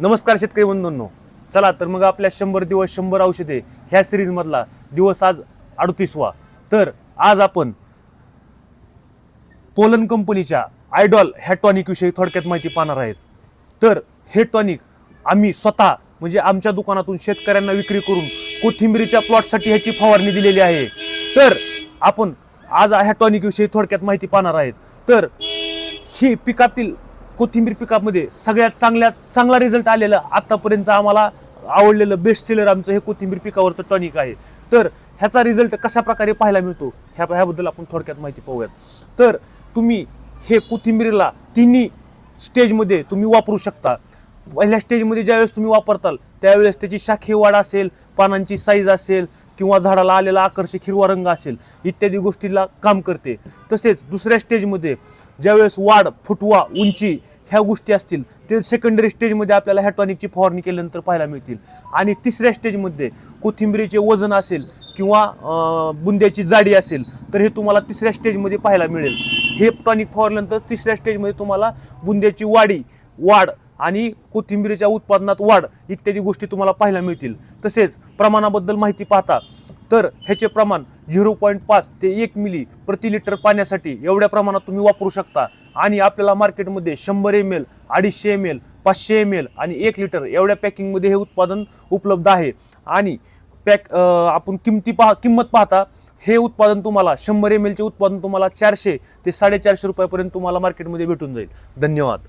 नमस्कार शेतकरी बंधूंनो. चला तर मग आपल्या शंभर दिवस शंभर औषधे ह्या सिरीजमधला दिवस आज अडतीसवा. तर आज आपण पोलन कंपनीच्या आयडॉल ह्या टॉनिकविषयी थोडक्यात माहिती पाहणार आहेत. तर हे टॉनिक आम्ही स्वतः म्हणजे आमच्या दुकानातून शेतकऱ्यांना विक्री करून कोथिंबीरीच्या प्लॉटसाठी ह्याची फवारणी दिलेली आहे. तर आपण आज ह्या टॉनिकविषयी थोडक्यात माहिती पाहणार आहेत. तर ही पिकातील कोथिंबीर पिकामध्ये सगळ्यात चांगल्यात चांगला रिझल्ट आलेला आतापर्यंत आम्हाला आवडलेलं बेस्ट सेलर आमचं हे कोथिंबीर पिकावरचं टॉनिक आहे. तर ह्याचा रिझल्ट कशा प्रकारे पाहायला मिळतो? ह्या ह्याबद्दल आपण थोडक्यात माहिती पाहूयात. तर तुम्ही हे कोथिंबीरला तिन्ही स्टेजमध्ये तुम्ही वापरू शकता. पहिल्या स्टेजमध्ये ज्यावेळेस तुम्ही वापरताल त्यावेळेस त्याची शाखी वाढ असेल पानांची साईज असेल किंवा झाडाला आलेला आकर्षक हिरवा रंग असेल इत्यादी गोष्टीला काम करते. तसेच दुसऱ्या स्टेजमध्ये ज्यावेळेस वाढ फुटवा उंची ह्या गोष्टी असतील ते सेकंडरी स्टेजमध्ये आपल्याला ह्या टॉनिकची फवारणी केल्यानंतर पाहायला मिळतील. आणि तिसऱ्या स्टेजमध्ये कोथिंबिरीचे वजन असेल किंवा बुंद्याची जाडी असेल तर हे तुम्हाला तिसऱ्या स्टेजमध्ये पाहायला मिळेल. हे टॉनिक फवारल्यानंतर तिसऱ्या स्टेजमध्ये तुम्हाला बुंद्याची वाढी वाढ आणि कोथिंबिरीच्या उत्पादनात वाढ इत्यादी गोष्टी तुम्हाला पाहायला मिळतील. तसेच प्रमाणाबद्दल माहिती पाहता तर ह्याचे प्रमाण झिरो पॉईंट पाच ते एक मिली प्रति लिटर पाण्यासाठी एवढ्या प्रमाणात तुम्ही वापरू शकता. आणि आपल्याला मार्केटमध्ये शंभर एम एल अडीचशे एम एल पाचशे एम एल आणि एक लिटर एवढ्या पॅकिंगमध्ये हे उत्पादन उपलब्ध आहे. आणि पॅक आपण किमती पहा किंमत पाहता हे उत्पादन तुम्हाला शंभर एम एलचे उत्पादन तुम्हाला चारशे ते साडेचारशे रुपयापर्यंत तुम्हाला मार्केटमध्ये भेटून जाईल. धन्यवाद.